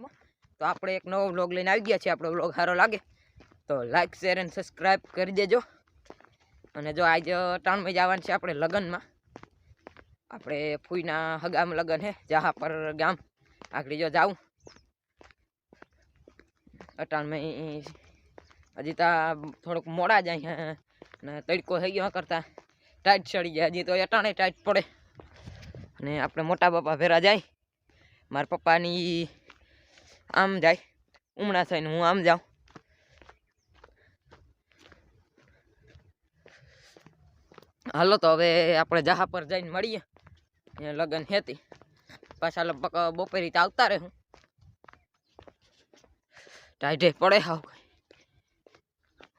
વિડીયામાં તો આપણે એક નવો વ્લોગ લઈને આવી ગયા છીએ. આપણો વ્લોગ સારો લાગે તો લાઈક શેર એન્ડ સબસ્ક્રાઈબ કરી દેજો. અને જો આજે ટાણમાં જવાનું છે આપણે લગ્નમાં. આપણે ફૂઈના હગામ લગ્ન હે જહા પર ગામ. આગળ જો જાઉં. અટાણમાં હજી તો થોડુંક મોડા જાય અને તડકો થઈ ગયો કરતા. ટાઈટ ચડી જાય હજી તો અટાણે ટાઈટ પડે. અને આપણે મોટા બાપા ભેરા જાય. મારા પપ્પાની આમ જાય. ઉમણા થઈને હું આમ જાઉં. હાલો તો હવે આપણે જહા પર જઈને મળીએ. એ લગ્ન હેતી. પાછા લગભગ બપોરી રીતે આવતા રહે. હું ટાઈટે પડે હાવ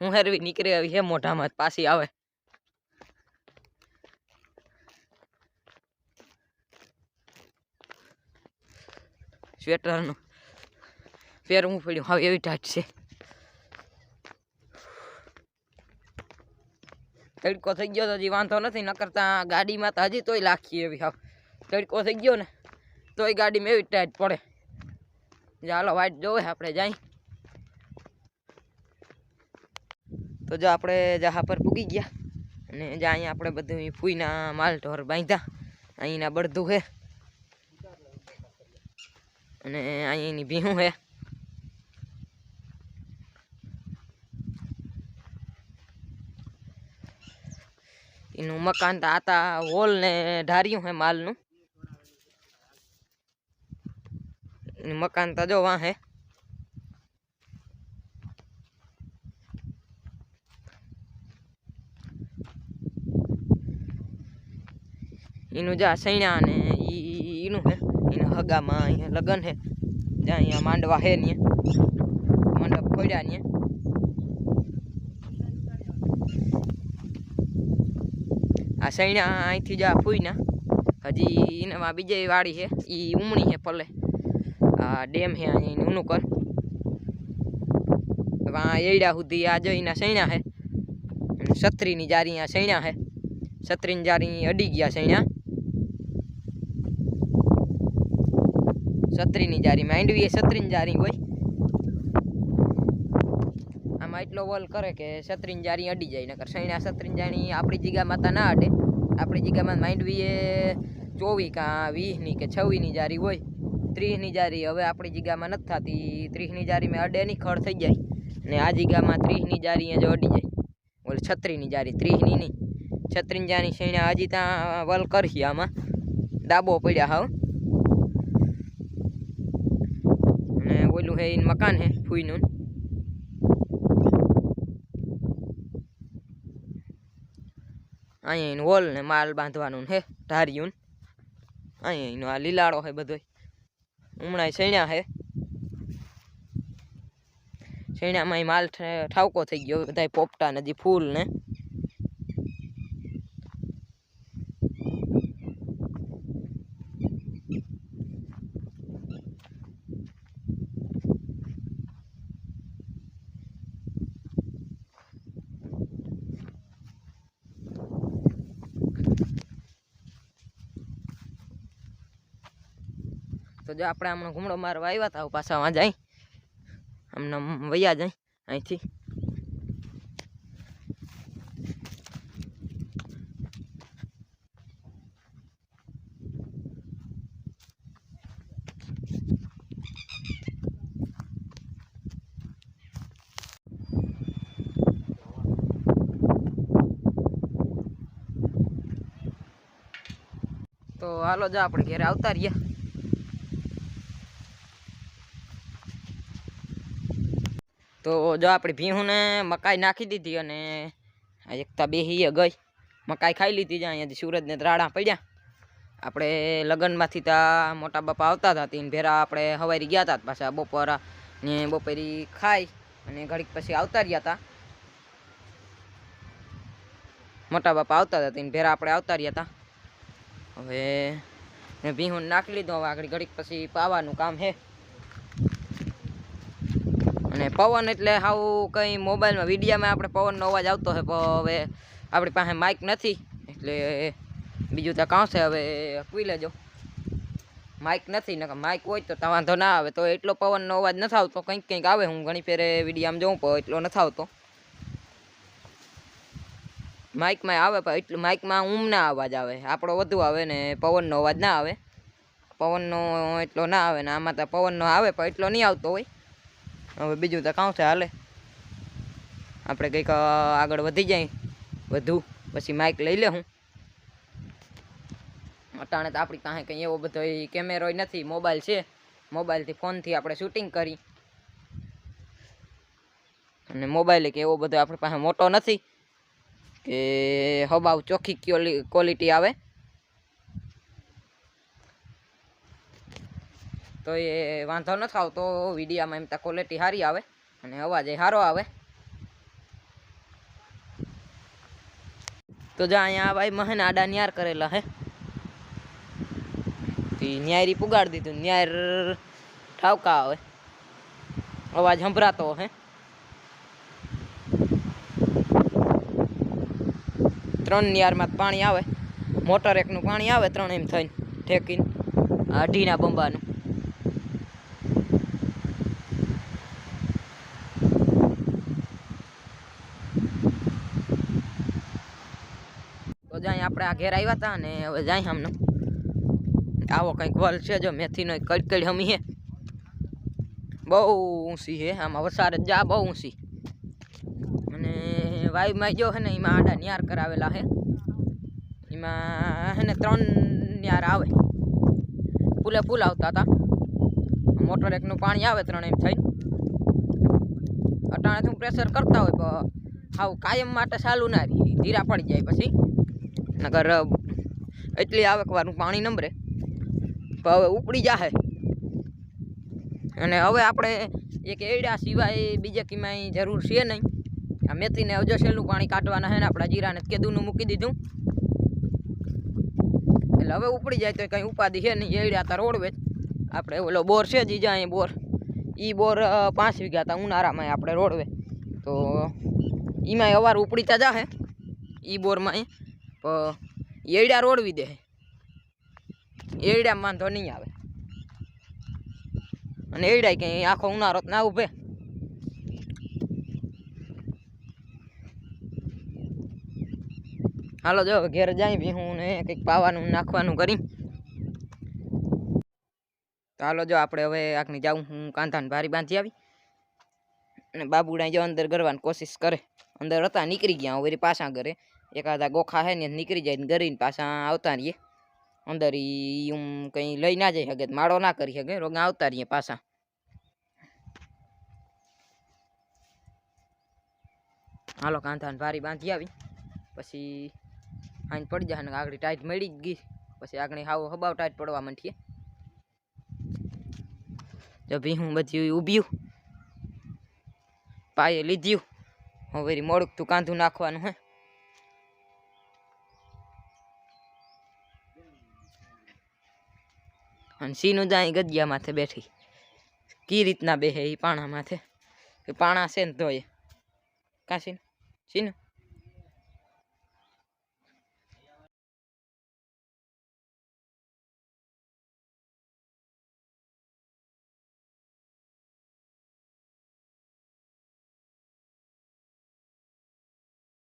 હું હેરવી નીકળી આવી હે મોઢામાં પાછી આવે. સ્વેટરનું. પહેરવું પડ્યું. હવે એવી ટાઈટ છે. તડકો થઈ ગયો તો હજી વાંધો નથી ન કરતા ગાડીમાં તો હજી તોય લાખી એવી હાવ. તડકો થઈ ગયો ને, તોય ગાડીમાં એવી ટાઈટ પડે. ચાલો વાઈટ જોવે આપણે, જાય. તો જો આપણે જહા પર પૂગી ગયા અને જ્યાં અહીંયા આપણે બધું ફૂઈના માલ ઢોર બાંધ્યા. અહીંના બળધું છે. અને અહીંની ભીહું છે. એનું મકાન તો આતા હોલ ને ઢાર્યું હે માલનું. મકાન તો જો વાં હે. એનું જા સૈણા ને એનું હે. એના હગામાં અહીંયા લગ્ન હે. જ્યાં અહીંયા માંડવા હે ને મંડપ ખોડ્યા ને આ સૈણા અહીંથી જ આ ફૂઈના હજી એનામાં બીજી વાડી છે એ ઉમણી છે પલે. આ ડેમ છે અહીં ઊનું આ એડા સુધી આ જો સૈણા છે. છત્રીની જારી આ સૈણા છે. છત્રીની જારી અડી ગયા સૈણા છત્રીની જારી માંડવી એ છત્રીની જારી હોય. એટલો વોલ કરે કે છત્રીની જારી અડી જાય, નકર સૈણા છત્રીની જારી આપણી જગ્યામાં તો ના અડે. આપણી જગ્યામાં માંડવી એ ચોવીસ કાં વીસની કે છવ્વીસની જારી હોય. ત્રીસની જારી હવે આપણી જગ્યામાં નથી થતી. ત્રીસની જારીમાં અડે નહીં, ખડ થઈ જાય. ને આ જીગામાં ત્રીસની જારી જો અડી જાય. ઓલી છત્રીની જારી, ત્રીસની નહીં. છત્રીની જારી હજી ત્યાં વલ કરશી આમાં. ડાબો પડ્યા હાવ. ને ઓલું હે મકાન હે ફૂઈનું અહીંયા હોલ ને માલ બાંધવાનું હે, ધાર્યું અહીંયા આ લીલાડો હે બધોય. હમણાં સૈણા હે. સૈણામાં માલ ઠાવકો થઈ ગયો બધા પોપટા ને હજી ફૂલ ને. તો જો આપણે હમણાં ઘૂમડો મારવા આવ્યા હતા પાછામાં જાય હમણાં વૈયા જાય અહીંથી. તો હાલો, જો આપણે ઘેરે આવતા રહ્યા. તો જો આપણી ભીહુંને મકાઈ નાખી દીધી અને એકતા બેહીએ ગઈ. મકાઈ ખાઈ લીધી છે, અહીંયાથી સુરજને ત્રાડા પડ્યા. આપણે લગ્નમાંથી તા મોટા બાપા આવતા હતા, તીન ભેરા આપણે હવારી ગયા હતા પાછા બપોરા ને બપોરી ખાઈ અને ઘડીક પછી આવતા રહ્યા હતા મોટા બાપા આવતા હતા, તીન ભેરા આપણે આવતા રહ્યા હતા હવે ભીહું નાખી લીધું, હવે આગળ ઘડીક પછી પાવાનું કામ છે. અને પવન એટલે હાવ કંઈ મોબાઈલમાં વિડીયામાં આપણે પવનનો અવાજ આવતો હોય, પણ હવે આપણી પાસે માઇક નથી, એટલે બીજું તો કાંસે હવે કુઈ લેજો. માઇક નથી ને માઇક હોય તો તા વાંધો ના આવે, તો એટલો પવનનો અવાજ નથી આવતો, કંઈક કંઈક આવે, હું ઘણી ફેરે વિડીયામાં જોઉં, પણ એટલો નથી આવતો. માઇકમાં આવે, પણ એટલું માઇકમાં ઊંઘના અવાજ આવે, આપણો વધુ આવે ને પવનનો અવાજ ના આવે. પવનનો એટલો ના આવે ને આમાં તો પવનનો આવે, પણ એટલો નહીં આવતો હોય. હવે બીજું તો કાં છે, હાલે. આપણે કંઈક આગળ વધી જાય, વધુ. પછી માઇક લઈ લે હું. અટાણે તો આપણી પાસે કંઈ એવો બધો કેમેરો નથી મોબાઈલ છે. મોબાઈલથી ફોનથી આપણે શૂટિંગ કરી. અને મોબાઈલ કે એવો બધો આપણી પાસે મોટો નથી કે હબાવ ચોખ્ખી ક્વોલિટી આવે. તો એ વાંધો નથી આવતો વિડીયામાં એમ તો ક્વોલિટી સારી આવે અને અવાજ એ સારો આવે. તો જા અહીંયા ભાઈ મહેન આડા ન્યાર કરેલા હે. ન્યાયરી પુગાડી દીધું ન્યાર ઠાવકા આવે. અવાજ સંભળાતો હે. ત્રણ ન્યારમાં પાણી આવે, મોટર એકનું પાણી આવે, ત્રણ એમ થઈને ઠેકીને અઢીના બંબાનું. જાય આપણે આ ઘેર આવ્યા હતા ને હવે જાય આમને. આવો કંઈક વલ છે જો મેથીનો કડકડ હમી હે. બહુ ઊંચી હે, આમાં વસારે જા બહુ ઊંચી. અને વાયુમાં જો હે ને, એમાં આડા ન્યાર કરાવેલા હે. એમાં હે ને, ત્રણ ન્યાર આવે. પુલે પુલ આવતા હતા મોટર એકનું પાણી આવે, ત્રણ એમ થઈને અટાણે હું પ્રેશર કરતા હોય, પણ હાવ કાયમ માટે ચાલુ ના રહી, ધીરા પડી જાય પછી. નગર એટલી આવકવારનું પાણી નંબરે. હવે ઉપડી જાહે. અને હવે આપણે એક એડા સિવાય બીજે કિમાય જરૂર છે નહીં. આ મેથીને હજો પાણી કાઢવાના હે આપણા જીરાને. કેદુનું મૂકી દીધું. એટલે હવે ઉપડી જાય તો કંઈ ઉપાધિ છે નહીં. એડા તો રોડવે આપણે ઓલો બોર છે જીજા અહીં બોર. એ બોર પાંચ વીઘા હતા ઉનાળામાં આપણે રોડવે. તો એમાંય અવાર ઉપડી તા જાહે. એ બોરમાં એડા રોડવી દે. એડામાં વાંધો નહીં આવે. અને એડાય ક્યાંય આખો ઉનાળો ના ઉભે. હાલો, જો ઘેર જાય બી હું ને કંઈક પાવાનું નાખવાનું કરી તો હાલો, જો આપણે હવે આખની જાઉં હું કાંધાને ભારી બાંધી આવી. અને બાબુડા જો અંદર ગરવાની કોશિશ કરે. અંદર હતા, નીકળી ગયા વળી પાછા ઘરે. એકાદા ગોખા હે ને નીકળી જાય ને ગરીને પાછા આવતા રહીએ. અંદર ઉમ કંઈ લઈ ના જઈ શકે માળો ના કરી શકે રોગા આવતા રહીએ પાછા. હાલો કાંધાને ભારી બાંધી આવી. પછી આઈને પડી જાય ને આગળ ટાઈટ મળી જ ગઈ. પછી આગળ હાવ હબાવ ટાઈટ પડવા માંડીએ. જો ભી હું બધી ઊભ્યું પાયે લીધ્યું હવે મોડું તું કાંધું નાખવાનું હે. અને સીનું અહીં ગજિયા માથે બેઠી. કી રીતના બેહે એ પાણા માથે? પાણા છે ને તો કાં સીન સીનું